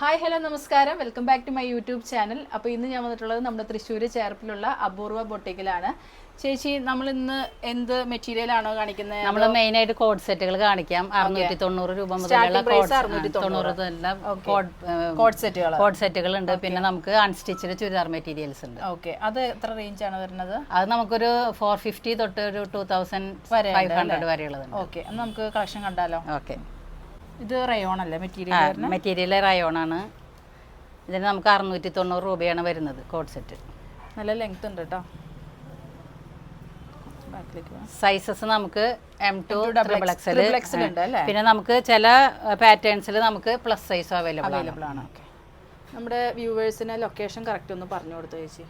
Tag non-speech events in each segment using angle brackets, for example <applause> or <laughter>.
Hi hello നമസ്കാരം. Welcome back to my YouTube channel അപ്പോൾ ഇന്ന് ഞാൻ വന്നിട്ടുള്ളത് നമ്മുടെ തൃശ്ശൂർ ചേർപ്പിലുള്ള അപൂർവ ബൊട്ടിക്കിലാണ് ചേച്ചി നമ്മൾ ഇന്ന് എന്ത് മെറ്റീരിയൽ ആണോ കാണിക്കുന്നത്? നമ്മൾ മെയിൻ ആയിട്ട് കോഡ് സെറ്റുകൾ കാണിക്കാം. അറുന്നൂറ്റി തൊണ്ണൂറ് രൂപ മുതലുള്ള കോഡ് 690. തൊണ്ണൂറ് മുതലുള്ള കോഡ് കോഡ് സെറ്റുകൾ കോഡ് സെറ്റുകൾ ഉണ്ട്. പിന്നെ നമുക്ക് അൺസ്റ്റിച്ചഡ് ചുരിദാർ മെറ്റീരിയൽസ് ഉണ്ട്. ഓക്കെ അത് എത്ര റേഞ്ച് ആണ് വരുന്നത്? അത് നമുക്കൊരു ഫോർ ഫിഫ്റ്റി തൊട്ട് ഒരു ടൂ തൗസൻഡ് വരെ ഫൈവ് ഹൺഡ്രഡ് വരെയുള്ളത് ഓക്കെ നമുക്ക് കളക്ഷൻ കണ്ടാലോ? ഓക്കെ ഇത് റയോൺ അല്ലേ മെറ്റീരിയൽ മെറ്റീരിയൽ റയോൺ ആണ്. ഇതിന് നമുക്ക് അറുന്നൂറ്റി തൊണ്ണൂറ് രൂപയാണ് വരുന്നത് കോട്ട് സെറ്റ് നല്ല ലെങ്ത് ഉണ്ട് കേട്ടോ സൈസസ് നമുക്ക് M to double X XL? പിന്നെ നമുക്ക് ചില പാറ്റേൺസിൽ നമുക്ക് പ്ലസ് സൈസ് അവൈലബിൾ അവൈലബിൾ ആണ് ഓക്കെ നമ്മുടെ വ്യൂവേഴ്സിന് ലൊക്കേഷൻ കറക്റ്റ് ഒന്ന് പറഞ്ഞു കൊടുത്തു ചേച്ചി?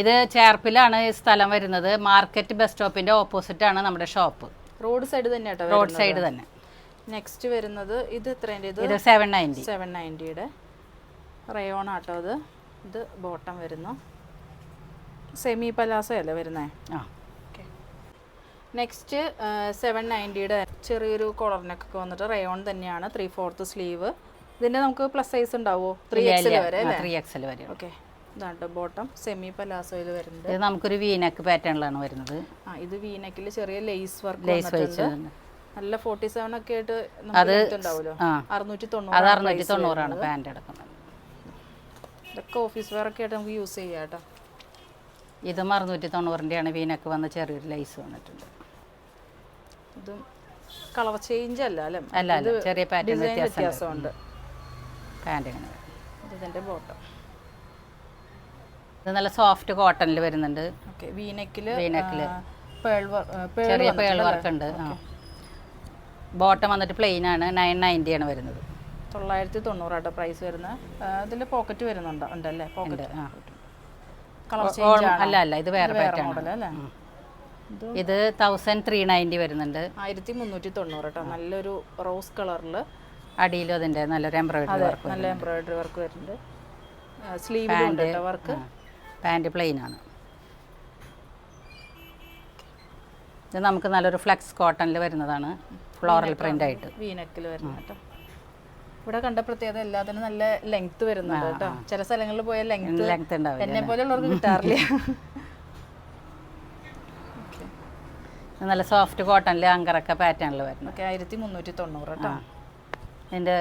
ഇത് ചേർപ്പിലാണ് സ്ഥലം വരുന്നത്. മാർക്കറ്റ് ബസ് സ്റ്റോപ്പിന്റെ ഓപ്പോസിറ്റ് ആണ് നമ്മുടെ ഷോപ്പ് റോഡ് സൈഡ് തന്നെ റോഡ് സൈഡ് തന്നെ. നെക്സ്റ്റ് വരുന്നത് ഇത് എത്രേന്റെ ഇത് ഇത് സെവൻ നയന്റി സെവൻ നയന്റിയുടെ റയോൺ ആട്ടോ അത്. ഇത് ബോട്ടം വരുന്നു. സെമി പലാസോ അല്ലേ വരുന്നേ? ആ. ഓക്കെ നെക്സ്റ്റ് സെവൻ നയന്റിയുടെ ചെറിയൊരു കോളറിനൊക്കെ വന്നിട്ട് റയോൺ തന്നെയാണ്. ത്രീ ഫോർത്ത് സ്ലീവ് ഇതിന്റെ നമുക്ക് പ്ലസ് സൈസ് ഉണ്ടാവുമോ ത്രീ എക്സൽ വരെ ത്രീ എക്സൽ വരെ ഓക്കെ ഇതാണ്ട് ബോട്ടം സെമി പലാസോയിൽ വരുന്നത്. ഇത് നമുക്കൊരു വീനക്ക് പാറ്റേണിലാണ് വരുന്നത്. ആ ഇത് വീനക്കിൽ ചെറിയ ലേസ് വർക്ക് ലേസ് വെച്ച് നല്ല ഫോർട്ടി സെവൻ ഒക്കെ ആയിട്ട് ആ. അറുന്നൂറ്റി അത് അറുന്നൂറ്റി തൊണ്ണൂറാണ് പാന്റ് എടുക്കുന്നത്. ഇതൊക്കെ ഓഫീസ് വെയർ ഒക്കെ ആയിട്ട് നമുക്ക് യൂസ് ചെയ്യാം കേട്ടോ ഇതും അറുന്നൂറ്റി തൊണ്ണൂറിന്റെയാണ് വീനക്ക് വന്ന ചെറിയൊരു ലൈസ് വന്നിട്ടുണ്ട്. ഇതും കളർ ചേഞ്ച് അല്ല അല്ലേ? അല്ല അല്ല. ചെറിയ പാറ്റേൺ വ്യത്യാസം വ്യത്യാസമുണ്ട്. പാന്റ് ഇതിന്റെ ബോട്ടം ഇത് നല്ല സോഫ്റ്റ് കോട്ടണിൽ വരുന്നുണ്ട്. ഓക്കെ വീനക്കിൽ വീനെക്കിൽ. പേൾ ചെറിയ പേൾ വർക്ക് ഉണ്ട്. ബോട്ടം വന്നിട്ട് പ്ലെയിൻ ആണ് നയൻ നയന്റി ആണ് വരുന്നത്. തൊള്ളായിരത്തി തൊണ്ണൂറാട്ടോ പ്രൈസ് വരുന്നത് ഇതിൽ പോക്കറ്റ് വരുന്നുണ്ടോ? ഉണ്ടല്ലേ? പോക്കറ്റ് കളർ അല്ല അല്ല ഇത് വേറെ മോഡൽ അല്ലേ? ഇത് തൗസൻഡ് ത്രീ നയന്റി വരുന്നുണ്ട്. ആയിരത്തി മുന്നൂറ്റി തൊണ്ണൂറ് കേട്ടോ നല്ലൊരു റോസ് കളറിൽ അടിയിലും അതിന്റെ നല്ലൊരു എംബ്രോയിഡറി വർക്ക് നല്ല എംബ്രോയിഡറി വർക്ക് വരുന്നുണ്ട്. സ്ലീവ് വർക്ക് പാന്റ് പ്ലെയിൻ ആണ്. ഇത് നമുക്ക് നല്ലൊരു ഫ്ലെക്സ് കോട്ടണിൽ വരുന്നതാണ്. ഫ്ലോറൽ പ്രിന്റ് ആയിട്ട് വീനക്കിൽ വരുന്ന കേട്ടോ. ഇവിടെ കണ്ട പ്രത്യേകത എല്ലാത്തിനും നല്ല ലെങ്ത് വരുന്നുണ്ട് കേട്ടോ. ചില സ്ഥലങ്ങളിൽ പോയ ലെങ്ത് ലെങ്ത് ഉണ്ടാവില്ല എന്നെ പോലെയുള്ളവർക്ക് കിട്ടാറില്ല. <laughs> നല്ല സോഫ്റ്റ് കോട്ടണിൽ അങ്കറക്ക പാറ്റേണിൽ വരുന്നത്. ഓക്കെ ആയിരത്തി മുന്നൂറ്റി തൊണ്ണൂറ് കേട്ടോ ഇതിന്റെ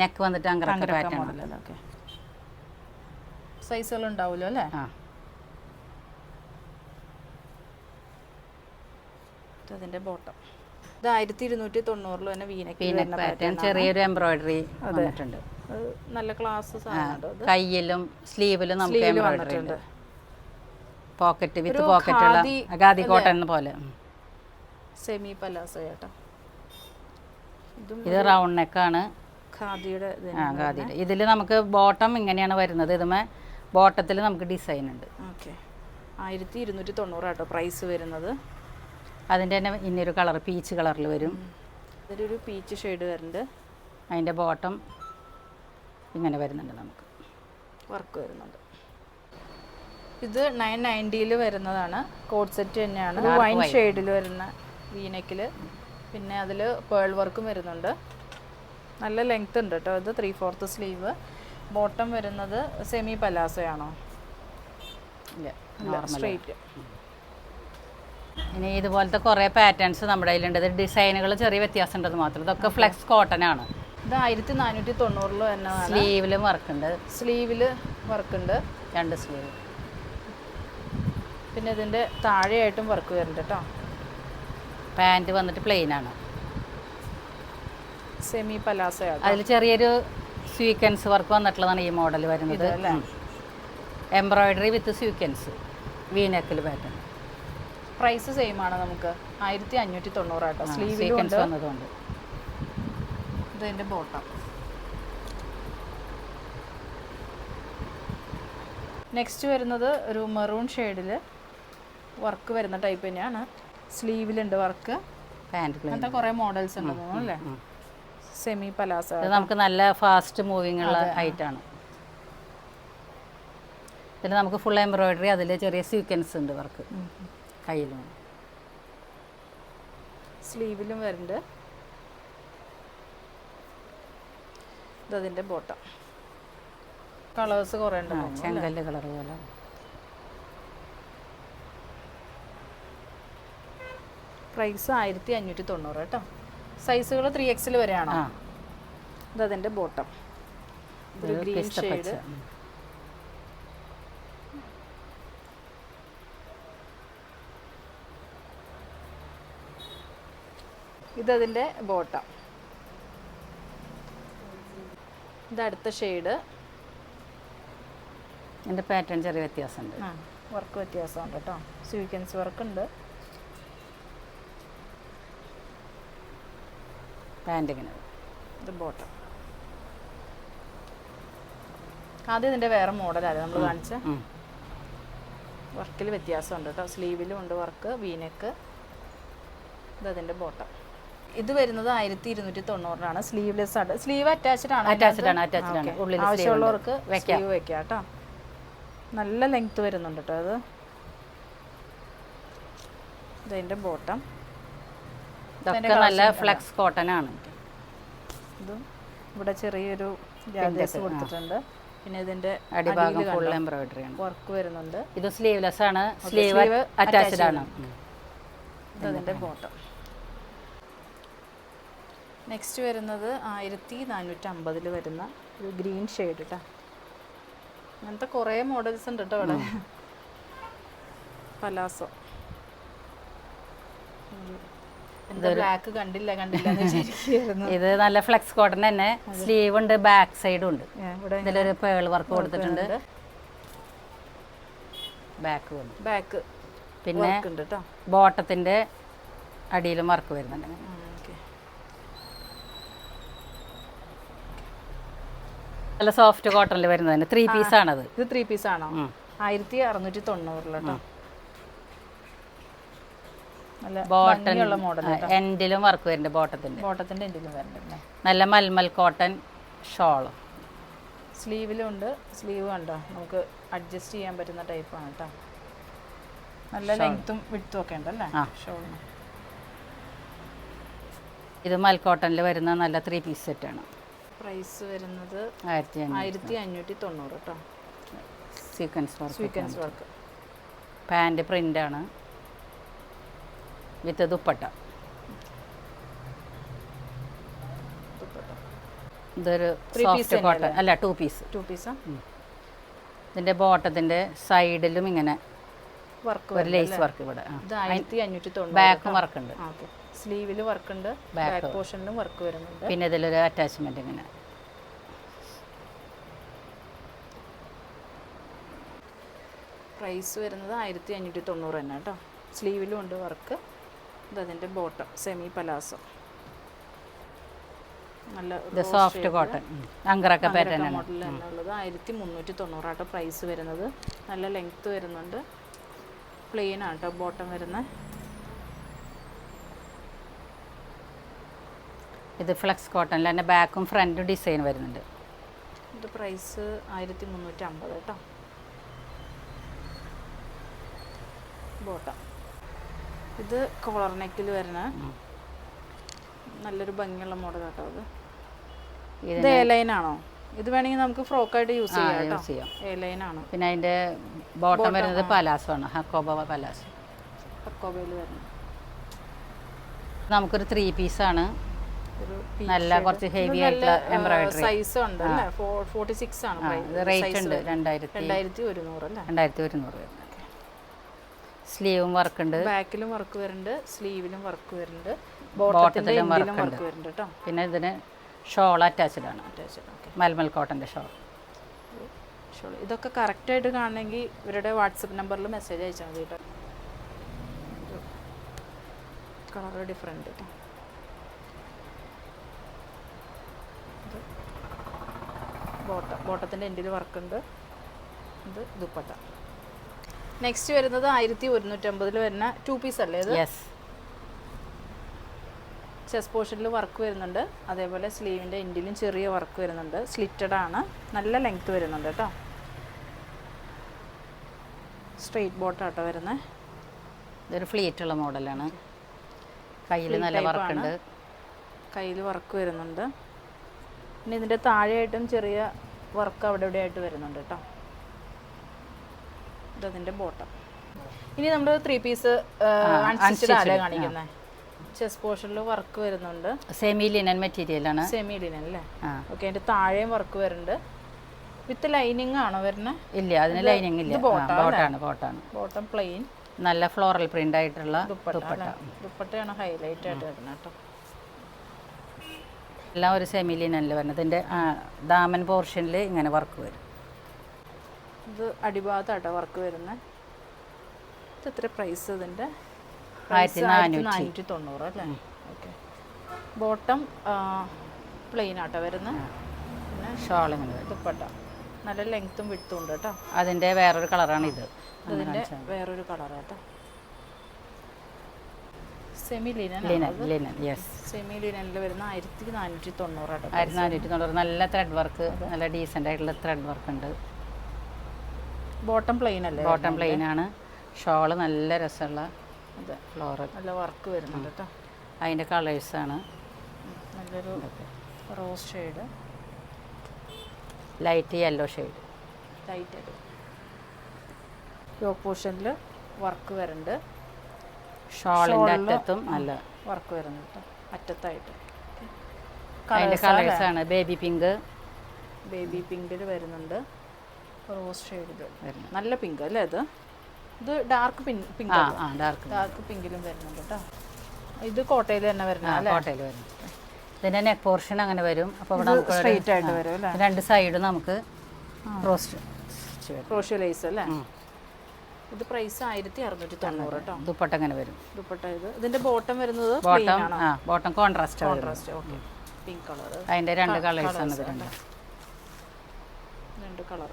നെക്ക് വന്നിട്ട് അങ്കറക്ക പാറ്റേൺ ഓക്കെ സൈസുകൾ ഉണ്ടാവുമല്ലോ അല്ലേ? അതിന്റെ ബോട്ടം ഇത് ആയിരത്തി ഇരുന്നൂറ്റി തൊണ്ണൂറിൽ തന്നെ വീനക്ക് പാറ്റേൺ ചെറിയൊരു എംബ്രോയിഡറി വന്നിട്ടുണ്ട്. നല്ല ക്ലാസ് കയ്യിലും സ്ലീവിലും നമുക്ക് എംബ്രോയിഡറി ഉണ്ട്. പോക്കറ്റ് വിത്ത് പോക്കറ്റ് ഉള്ള അഗാദി കോട്ടൺ പോലെ. സെമി പലാസോ ചേട്ടാ. ഇതും റൗണ്ട് നെക്കാണ് ഖാദിയുടെ ഖാദിയുടെ. ഇതിൽ നമുക്ക് ബോട്ടം ഇങ്ങനെയാണ് വരുന്നത്. ഇതുമേ ബോട്ടത്തിൽ നമുക്ക് ഡിസൈൻ ഉണ്ട്. ഓക്കെ ആയിരത്തി ഇരുന്നൂറ്റി തൊണ്ണൂറാട്ടോ പ്രൈസ് വരുന്നത്. അതിന്റെ തന്നെ ഇന്നൊരു കളർ പീച്ച് കളറിൽ വരും. അതിലൊരു പീച്ച് ഷെയ്ഡ് വരുന്നുണ്ട്. അതിന്റെ ബോട്ടം ഇങ്ങനെ വരുന്നുണ്ട് നമുക്ക്. വർക്ക് വരുന്നുണ്ട്. ഇത് നയൻ നയന്റിയിൽ വരുന്നതാണ്. കോഡ് സെറ്റ് തന്നെയാണ്. വൈൻ ഷെയ്ഡിൽ വരുന്ന വീനക്കിൽ പിന്നെ അതിൽ പേൾ വർക്കും വരുന്നുണ്ട്. നല്ല ലെങ്ത് ഉണ്ട് കേട്ടോ ഇത് ത്രീ ഫോർത്ത് സ്ലീവ് ബോട്ടം വരുന്നത് സെമി പലാസയാണോ ഇല്ല സ്ട്രെയിറ്റ് ഇനി ഇതുപോലത്തെ കുറേ പാറ്റേൺസ് നമ്മുടെ കയ്യിലുണ്ട്. ഇത് ഡിസൈനുകൾ ചെറിയ വ്യത്യാസം ഉണ്ടെന്ന് മാത്രം. ഇതൊക്കെ ഫ്ലെക്സ് കോട്ടൺ ആണ്. ഇത് ആയിരത്തി നാനൂറ്റി തൊണ്ണൂറിൽ തന്നെ സ്ലീവിലും വർക്ക് ഉണ്ട് സ്ലീവിൽ വർക്കുണ്ട്. രണ്ട് സ്ലീവ്. പിന്നെ ഇതിന്റെ താഴെയായിട്ടും വർക്ക് വരുന്നുണ്ട് കേട്ടോ പാന്റ് വന്നിട്ട് പ്ലെയിൻ ആണ്. സെമി പലാസയാണ് അതിൽ ചെറിയൊരു സ്വീക്വൻസ് വർക്ക് വന്നിട്ടുള്ളതാണ് ഈ മോഡൽ വരുന്നത്? എംബ്രോയിഡറി വിത്ത് സ്വീക്വൻസ് വീനക്കിൽ പാറ്റേൺ പ്രൈസ് സെയിം ആണ് നമുക്ക്. ആയിരത്തി അഞ്ഞൂറ്റി തൊണ്ണൂറ് ആട്ടോ സ്ലീവ് വന്നതുകൊണ്ട്. ഇതിന്റെ ബോട്ടം നെക്സ്റ്റ് വരുന്നത് ഒരു മെറൂൺ ഷെയ്ഡിൽ വർക്ക് വരുന്ന ടൈപ്പ് തന്നെയാണ്. സ്ലീവിലുണ്ട് വർക്ക് പാന്റ് അങ്ങനത്തെ കുറേ മോഡൽസ് ഉണ്ട് അല്ലേ? സെമി പലാസ നമുക്ക് നല്ല ഫാസ്റ്റ് മൂവിങ് ഉള്ള ഹൈറ്റാണ് ഇതിൽ നമുക്ക് ഫുൾ എംബ്രോയിഡറി അതിൽ ചെറിയ സീക്വൻസ് ഉണ്ട് വർക്ക് കയ്യിലും. സ്ലീവിലും വരുന്നുണ്ട്. ഇതതിന്റെ ബോട്ടം കളേഴ്സ് കുറേ ഉണ്ട് ചെങ്കല്ല് കളർ പോലെ. പ്രൈസ് ആയിരത്തി അഞ്ഞൂറ്റി തൊണ്ണൂറ് കേട്ടോ സൈസുകൾ ത്രീ എക്സിൽ വരെയാണോ ഇതതിന്റെ ബോട്ടം ഗ്രീൻ ഷെയ്ഡ് ഇതതിന്റെ ബോട്ടം ഇതടുത്ത ഷെയ്ഡ് എന്റെ പാറ്റേൺ ചെറിയ വ്യത്യാസമുണ്ട്. ആ വർക്ക് വ്യത്യാസമുണ്ട് കേട്ടോ. സ്വീക്കൻസ് വർക്ക് ഉണ്ട്. പാന്റ് ഇങ്ങനെ. ഇത് ബോട്ടം ആദ്യം ഇതിന്റെ വേറെ മോഡലായിരുന്നു നമ്മൾ കാണിച്ച. വർക്കിൽ വ്യത്യാസമുണ്ട് കേട്ടോ. സ്ലീവിലും ഉണ്ട് വർക്ക് വീനക്ക് ഇതതിന്റെ ബോട്ടം ഇത് വരുന്നത് ആയിരത്തി ഇരുന്നൂറ്റി തൊണ്ണൂറിനാണ് സ്ലീവ്ലെസ് ആണ് സ്ലീവ് അറ്റാച്ച്ഡ് ആണ് അറ്റാച്ച്ഡ് ആണ്, അറ്റാച്ച്ഡ് ആണ്. ഉള്ളിൽ ആവശ്യമുള്ളവർക്ക് വെക്കാം. സ്ലീവ് വെക്കാം കേട്ടോ. നല്ല ലെങ്ത് വരുന്നുണ്ട് കേട്ടോ അത്. ഇതിന്റെ ബോട്ടം ഇതൊക്കെ നല്ല ഫ്ലെക്സ് കോട്ടൺ ആണ്. ഇതും ഇവിടെ ചെറിയൊരു ജാഗ്രത കൊടുത്തിട്ടുണ്ട്. പിന്നെ ഇതിന്റെ അടിഭാഗം ഫുൾ എംബ്രോയിഡറി ആണ്. വർക്ക് വരുന്നുണ്ട്. ഇത് സ്ലീവ്ലെസ് ആണ്. സ്ലീവ് അറ്റാച്ച്ഡ് ആണ്. ഇതിന്റെ ബോട്ടം നെക്സ്റ്റ് വരുന്നത് ആയിരത്തി നാനൂറ്റി അമ്പതിൽ വരുന്ന ഒരു ഗ്രീൻ ഷെയ്ഡ് കേട്ടോ അങ്ങനത്തെ കുറേ മോഡൽസ് ഉണ്ട് കേട്ടോ അവിടെ. പലാസോ. ബ്ലാക്ക് കണ്ടില്ല കണ്ടില്ല <laughs> ഇത് നല്ല ഫ്ലെക്സ് കോട്ടൺ തന്നെ. സ്ലീവ് ഉണ്ട് ബാക്ക് സൈഡും ഉണ്ട്. ഇതിലൊരു പേൾ വർക്ക് കൊടുത്തിട്ടുണ്ട്. ബാക്ക് ബാക്ക് പിന്നെ ബോട്ടത്തിന്റെ അടിയിലും വർക്ക് വരുന്നുണ്ട് അങ്ങനെ. ഓക്കെ നല്ല സോഫ്റ്റ് കോട്ടണിൽ വരുന്നതന്നെ ത്രീ പീസ് ആണത്. ഇത് ത്രീ പീസ് ആണോ. ആയിരത്തി അറുന്നൂറ്റി മോഡൽ എൻഡിലും വർക്ക് വരുന്നുണ്ട് ബോട്ടത്തിന്റെ ബോട്ടത്തിന്റെ എൻഡിലും വരുന്നുണ്ട് നല്ല മൽമൽ കോട്ടൺ ഷോൾ സ്ലീവിലും ഉണ്ട്. സ്ലീവ് കണ്ടോ? നമുക്ക് അഡ്ജസ്റ്റ് ചെയ്യാൻ പറ്റുന്ന ടൈപ്പാണ് കേട്ടോ നല്ല ലെങ്ത്തും വിട്ടും ഒക്കെ ഉണ്ടല്ലേ? അല്ലേ ഷോളിന് ഇത് മൽ കോട്ടണിൽ വരുന്ന നല്ല ത്രീ പീസ് സെറ്റാണ് പ്രൈസ് വരുന്നത് ആയിരത്തി അഞ്ഞൂറ് ആയിരത്തി അഞ്ഞൂറ്റി തൊണ്ണൂറ് കേട്ടോ. Sequence work sequence work pant print ആണ്. വിത്ത് ദുപ്പട്ട. ഇതൊരു സോഫ്റ്റ് കോട്ടൺ അല്ല ടു പീസ് ടു പീസാ ഇതിന്റെ ബോട്ടത്തിന്റെ സൈഡിലും ഇങ്ങനെ വർക്ക് ഒരു ലേസ് വർക്ക് ഇവിടെ. ഇത് ആയിരത്തി അഞ്ഞൂറ്റി തൊണ്ണൂറ് ബാക്കും വർക്ക് ഉണ്ട് സ്ലീവിൽ വർക്ക് ഉണ്ട്. ബാക്ക് പോർഷനിലും വർക്ക് വരുന്നുണ്ട്. പിന്നെ ഇതിലൊരു അറ്റാച്ച്മെന്റ് ഇങ്ങനെ. പ്രൈസ് വരുന്നത് ആയിരത്തി അഞ്ഞൂറ്റി തൊണ്ണൂറ് തന്നെ കേട്ടോ. സ്ലീവിലും ഉണ്ട് വർക്ക് ഇത് അതിന്റെ ബോട്ടം സെമി പലാസോ നല്ല soft cotton angrakha pattern model എന്നുള്ളത് ആയിരത്തി മുന്നൂറ്റി തൊണ്ണൂറാട്ടോ പ്രൈസ് വരുന്നത്. നല്ല ലെങ്ത്ത് വരുന്നുണ്ട്. പ്ലെയിൻ ആണ് കേട്ടോ ബോട്ടം വരുന്ന. ഇത് ഫ്ലെക്സ് കോട്ടണിൽ തന്നെ ബാക്കും ഫ്രണ്ടും ഡിസൈൻ വരുന്നുണ്ട്. ഇത് പ്രൈസ് ആയിരത്തി മുന്നൂറ്റി അമ്പത് കേട്ടോ ബോട്ടം ഇത് കോളർ നെക്കിൽ വരുന്ന നല്ലൊരു ഭംഗിയുള്ള മോഡൽ കേട്ടോ അത്. ഇത് എ ലൈൻ ആണോ? ഇത് വേണമെങ്കിൽ നമുക്ക് ഫ്രോക്കായിട്ട് യൂസ് ചെയ്യാം യൂസ് ചെയ്യാം. എ ലൈൻ ആണ്. പിന്നെ അതിന്റെ ബോട്ടം വരുന്നത് പലാസോ ആണ്. ഹക്കോബ പലാസോ. ഹക്കോബയിൽ വരുന്നത്. നമുക്കൊരു ത്രീ പീസ് ആണ്. നല്ല കുറച്ച് ഹെവി ആയിട്ടുള്ള എംബ്രോയിഡറി സൈസ് ഉണ്ട് അല്ലേ? ഫോർട്ടി സിക്സ് ആണ് റേറ്റ് ഉണ്ട്. രണ്ടായിരത്തി രണ്ടായിരത്തി ഒരുന്നൂറ് രണ്ടായിരത്തി ഒരുന്നൂറ് സ്ലീവും വർക്ക് ഉണ്ട്. ബാക്കിലും വർക്ക് വരുന്നുണ്ട്. സ്ലീവിലും വർക്ക് വരുന്നുണ്ട്. ബോട്ടത്തിലും വർക്ക് വരുന്നുണ്ട് കേട്ടോ. പിന്നെ ഇതിന് ഷോൾ അറ്റാച്ച്ഡ് ആണ്. അറ്റാച്ച്ഡ് ഓക്കെ മൽമൽ കോട്ടന്റെ ഷോ. ഷോൾ ഇതൊക്കെ കറക്റ്റായിട്ട് കാണണമെങ്കിൽ ഇവരുടെ വാട്സപ്പ് നമ്പറിൽ മെസ്സേജ് അയച്ചാൽ മതി കേട്ടോ. കളർ ഡിഫറെന്റ് ബോട്ട ബോട്ടം ബോട്ടത്തിന്റെ എൻഡിൽ വർക്ക് ഉണ്ട്. ഇത് ദുപ്പട്ട. നെക്സ്റ്റ് വരുന്നത് ആയിരത്തി ഒരുന്നൂറ്റമ്പതിൽ വരുന്ന ടു പീസ് അല്ലേ ഇത്? യെസ് ചെസ് പോർഷനിൽ വർക്ക് വരുന്നുണ്ട്. അതേപോലെ സ്ലീവിന്റെ എൻഡിലും ചെറിയ വർക്ക് വരുന്നുണ്ട്. സ്ലിറ്റഡ് ആണ്. നല്ല ലെങ്ത് വരുന്നുണ്ട് കേട്ടോ സ്ട്രെയിറ്റ് ബോട്ട് ആട്ടോ വരുന്നത് ഇതൊരു ഫ്ലീറ്റ് ഉള്ള മോഡലാണ് കയ്യിൽ നല്ല വർക്കുണ്ട് കയ്യിൽ വർക്ക് വരുന്നുണ്ട്. പിന്നെ ഇതിന്റെ താഴെയായിട്ടും ചെറിയ വർക്ക് അവിടെ ഇവിടെ ആയിട്ട് വരുന്നുണ്ട് കേട്ടോ ഇതതിന്റെ ബോട്ടം ഇനി നമ്മൾ ത്രീ പീസ് കാണിക്കുന്നത് ചെസ് പോർഷനിൽ വർക്ക് വരുന്നുണ്ട്. സെമി ലിനൻ മെറ്റീരിയൽ ആണ്. സെമി ലിനൻ അല്ലേ ഓക്കെ അതിന്റെ താഴെയും വർക്ക് വരുന്നുണ്ട്. വിത്ത് ലൈനിങ് ആണോ വരുന്നത് ഇല്ല അതിന് ലൈനിങ് ഇല്ല. ബോട്ടാണ് ബോട്ടാണ് ബോട്ടം പ്ലെയിൻ നല്ല ഫ്ലോറൽ പ്രിന്റ് ആയിട്ടുള്ള ദുപ്പട്ട ദുപ്പട്ട. ദുപ്പട്ടയാണ് ഹൈലൈറ്റ് ആയിട്ട് വരുന്നത് കേട്ടോ. എല്ലാം ഒരു സെമി ലിനനിൽ വരുന്നത് ഇതിന്റെ ദാമൻ പോർഷനിൽ ഇങ്ങനെ വർക്ക് വരും. ഇത് അടിഭാഗത്താട്ടോ വർക്ക് വരുന്നത് ഇത് എത്ര പ്രൈസ് ഇതിന്റെ ആയിരത്തി നാനൂറ്റി. തൊണ്ണൂറ് അല്ലേ? ഓക്കെ. ബോട്ടം പ്ലെയിൻ ആട്ടോ വരുന്നത് പിന്നെ ഷോൾ ദുപ്പട്ട. നല്ല ലെങ്ത്തും വിട്ടും ഉണ്ട് കേട്ടോ. അതിന്റെ വേറൊരു കളറാണ് ഇത്. അതിന്റെ വേറൊരു കളറാണ് കേട്ടോ. Semi linen linen linen yes semi ലിനനിൽ വരുന്ന ആയിരത്തി നാനൂറ്റി തൊണ്ണൂറ് ആയിരത്തി നാനൂറ്റി തൊണ്ണൂറ് നല്ല ത്രെഡ് വർക്ക് നല്ല ഡീസന്റ് ആയിട്ടുള്ള ത്രെഡ് വർക്ക് ഉണ്ട്. ബോട്ടം പ്ലെയിൻ അല്ലേ ബോട്ടം പ്ലെയിൻ ആണ് ഷോൾ നല്ല രസമുള്ള അതെ. ഫ്ലോറൽ നല്ല വർക്ക് വരുന്നുണ്ട് കേട്ടോ അതിന്റെ കളേഴ്സാണ് നല്ലൊരു rose shade light yellow shade light yellow yoke പോർഷനിൽ വർക്ക് വരുന്നുണ്ട്. ഷോളിന്റെ അറ്റത്തും നല്ല. വർക്ക് വരുന്നുണ്ട് കേട്ടോ അറ്റത്തായിട്ട്. അതിന്റെ കളേഴ്സാണ് ബേബി പിങ്ക് ബേബി പിങ്കിൽ വരുന്നുണ്ട്. റോസ് ഷെയ്ഡിൽ വരുന്നു നല്ല പിങ്ക് അല്ലേ ഇത് ഇത് ഡാർക്ക് പിങ്ക് പിങ്ക് ആ ആ ഡാർക്ക് ഡാർക്ക് പിങ്കിലും വരുന്നുണ്ട് കേട്ടോ ഇത് കോട്ടയിൽ തന്നെ വരുന്ന കോട്ടയിൽ വരും ഇതിന്റെ നെക്ക് പോർഷൻ അങ്ങനെ വരും. അപ്പോൾ ഇവിടെ നമുക്ക് സ്ട്രെയിറ്റ് ആയിട്ട് വരും അല്ലേ? രണ്ട് സൈഡും നമുക്ക് വരും ക്രോഷ്യ ലേസ് അല്ലേ? ഇത് പ്രൈസ് ആയിരത്തി അറുന്നൂറ്റി തൊണ്ണൂറ് കേട്ടോ ദുപ്പട്ട അങ്ങനെ വരും. ദുപ്പട്ട ഇത്. ഇതിന്റെ ബോട്ടം വരുന്നത് ബോട്ടം ആ bottom contrast contrast okay pink colour അതിന്റെ രണ്ട് കളേഴ്സ് ആണ് രണ്ട് കളർ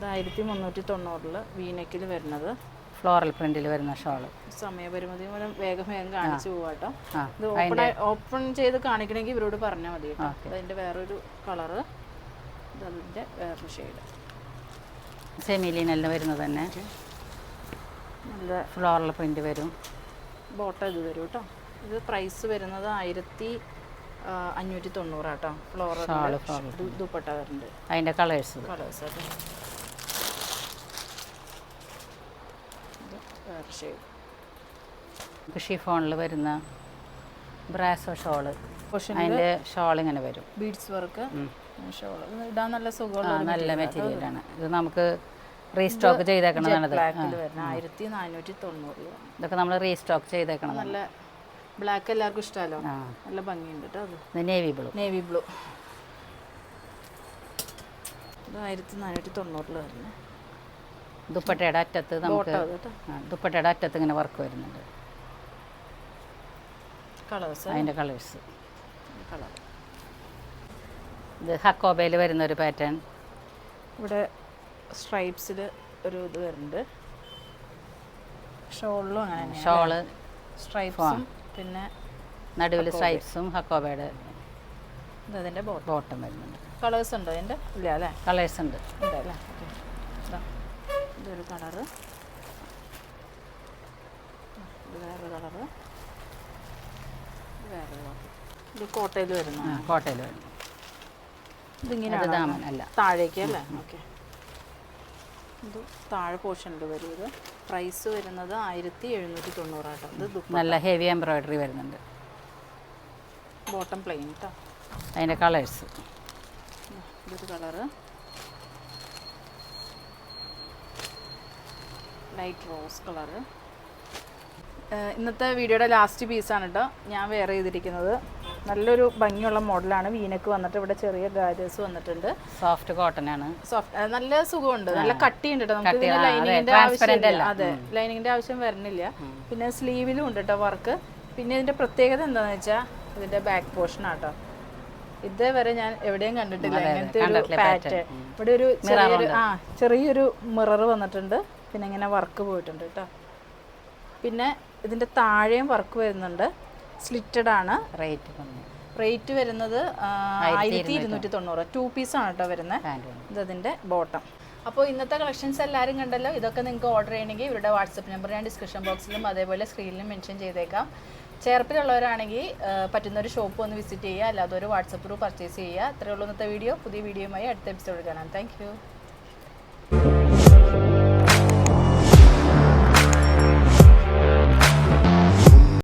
ഇത് ആയിരത്തി മുന്നൂറ്റി തൊണ്ണൂറിൽ വീനക്കിൽ വരുന്നത്. ഫ്ലോറൽ പ്രിന്റിൽ വരുന്ന ഷോൾ. സമയപരിമിതി മൂലം വേഗം വേഗം കാണിച്ചു പോവാട്ടോ. ഇത് ഓപ്പൺ ഓപ്പൺ ചെയ്ത് കാണിക്കണമെങ്കിൽ ഇവരോട് പറഞ്ഞാൽ മതി അതിന്റെ വേറൊരു കളറ്. അതിന്റെ വേറൊരു ഷെയ്ഡ്. സെമി വരുന്നത് തന്നെ. നല്ല ഫ്ലോറൽ പ്രിന്റ് വരും. ബോട്ട ഇത് വരും കേട്ടോ. ഇത് പ്രൈസ് വരുന്നത് ആയിരത്തി അഞ്ഞൂറ്റി തൊണ്ണൂറാട്ടോ ഫ്ലോറൽ ദുപ്പട്ട വരുന്നുണ്ട് അതിന്റെ കളേഴ്സ്. കളേഴ്സ് കേട്ടോ ഇത് ഷെയ്ഡ് നമുക്ക് ഷിഫോണിൽ വരുന്ന ബ്രാസോ ഷോൾ. അതിന്റെ അതിന്റെ ഷോൾ ഇങ്ങനെ വരും. Beads work. ഷോൾ ഇടാൻ നല്ല സുഖമുള്ള നല്ല മെറ്റീരിയലാണ് ഇത് നമുക്ക് റീസ്റ്റോക്ക് ചെയ്തേക്കണതാണ് ആയിരത്തി നാനൂറ്റി തൊണ്ണൂറിൽ ഇതൊക്കെ നമ്മൾ റീസ്റ്റോക്ക് ചെയ്തേക്കണം നല്ല ബ്ലാക്ക് എല്ലാവർക്കും ഇഷ്ടമല്ലോ? നല്ല ഭംഗിയുണ്ട് കേട്ടോ അത്. നേവി ബ്ലൂ നേവി ബ്ലൂ ഇത് ആയിരത്തി നാനൂറ്റി തൊണ്ണൂറിൽ വരുന്നത് ദുപ്പട്ടയുടെ അറ്റത്ത് നമുക്ക് ദുപ്പട്ടയുടെ അറ്റത്ത് ഇങ്ങനെ വർക്ക് വരുന്നുണ്ട്. അതിന്റെ കളേഴ്സ് ഇത് ഹക്കോബയിൽ വരുന്ന ഒരു പാറ്റേൺ ഇവിടെ സ്ട്രൈപ്സിൽ ഒരു ഇത് വരുന്നുണ്ട്. ഷോളിലും അങ്ങനെ ഷോൾ സ്ട്രൈപ്സും പിന്നെ നടുവിൽ സ്ട്രൈപ്സും ഹക്കോബയുടെ ഇതിന്റെ ബോട്ടം വരുന്നുണ്ട്. കളേഴ്സ് ഉണ്ടോ അതിന്റെ? ഇല്ല അല്ലേ? കളേഴ്സ് ഉണ്ട്. ഉണ്ട് അല്ലേ ഓക്കെ ഇതാ ഇതൊരു കളറ് ഇത് വേറൊരു കളറ് വേറൊരു ഇത് കോട്ടയിൽ വരുന്ന കോട്ടയിൽ വരുന്നു. ഇതിങ്ങനെ ദാമൻ അല്ല. താഴേക്ക് അല്ലേ? ഓക്കെ. ഇത് താഴെ പോർഷനിൽ വരും. ഇത് പ്രൈസ് വരുന്നത് ആയിരത്തി എഴുന്നൂറ്റി തൊണ്ണൂറാട്ടോ ഇത് നല്ല ഹെവി എംബ്രോയിഡറി വരുന്നുണ്ട്. ബോട്ടം പ്ലെയിൻ കേട്ടോ അതിന്റെ കളേഴ്സ് ഇതൊരു കളറ് ലൈറ്റ് റോസ് കളറ് ഇന്നത്തെ വീഡിയോയുടെ ലാസ്റ്റ് പീസാണ് കേട്ടോ ഞാൻ വെയർ ചെയ്തിരിക്കുന്നത്. നല്ലൊരു ഭംഗിയുള്ള മോഡലാണ് വീനക്ക് വന്നിട്ട് ഇവിടെ ചെറിയ ഗാരേഴ്സ് വന്നിട്ടുണ്ട്. സോഫ്റ്റ് കോട്ടൺ ആണ്. സോഫ്റ്റ് നല്ല സുഖമുണ്ട്. നല്ല കട്ടിയുണ്ട്. കേട്ടോ നമുക്ക് ഇതിന് ലൈനിങ്ങിന്റെ ആവശ്യം അതെ ലൈനിങ്ങിന്റെ ആവശ്യം വരുന്നില്ല. പിന്നെ സ്ലീവിലും ഉണ്ട് കേട്ടോ വർക്ക് പിന്നെ ഇതിന്റെ പ്രത്യേകത എന്താണെന്ന് വെച്ചാൽ ഇതിന്റെ ബാക്ക് പോർഷൻ ആട്ടോ ഇതേവരെ ഞാൻ എവിടെയും കണ്ടിട്ടില്ല. ഇങ്ങനത്തെ ഒരു പാറ്റേൺ ഇവിടെ ഒരു ചെറിയൊരു ആ ചെറിയൊരു മിറർ വന്നിട്ടുണ്ട്. പിന്നെ ഇങ്ങനെ വർക്ക് പോയിട്ടുണ്ട് കേട്ടോ പിന്നെ ഇതിന്റെ താഴെയും വർക്ക് വരുന്നുണ്ട്. സ്ലിറ്റഡ് ആണ്. റേറ്റ് റേറ്റ് വരുന്നത് ആയിരത്തി ഇരുന്നൂറ്റി തൊണ്ണൂറ്. ടു പീസാണ് കേട്ടോ വരുന്നത് ഇതതിന്റെ ബോട്ടം അപ്പോൾ ഇന്നത്തെ കളക്ഷൻസ് എല്ലാവരും കണ്ടല്ലോ? ഇതൊക്കെ നിങ്ങൾക്ക് ഓർഡർ ചെയ്യണമെങ്കിൽ ഇവരുടെ വാട്സപ്പ് നമ്പർ ഞാൻ ഡിസ്ക്രിപ്ഷൻ ബോക്സിലും അതേപോലെ സ്ക്രീനിലും മെൻഷൻ ചെയ്തേക്കാം. ചേർപ്പിലുള്ളവരാണെങ്കിൽ പറ്റുന്ന ഒരു ഷോപ്പ് ഒന്ന് വിസിറ്റ് ചെയ്യുക. അല്ലാതെ ഒരു വാട്സപ്പ് ത്രൂ പർച്ചേസ് ചെയ്യുക. അത്രയുള്ളൂ ഇന്നത്തെ വീഡിയോ പുതിയ വീഡിയോയുമായി അടുത്ത എപ്പിസോഡ് കാണാം. താങ്ക്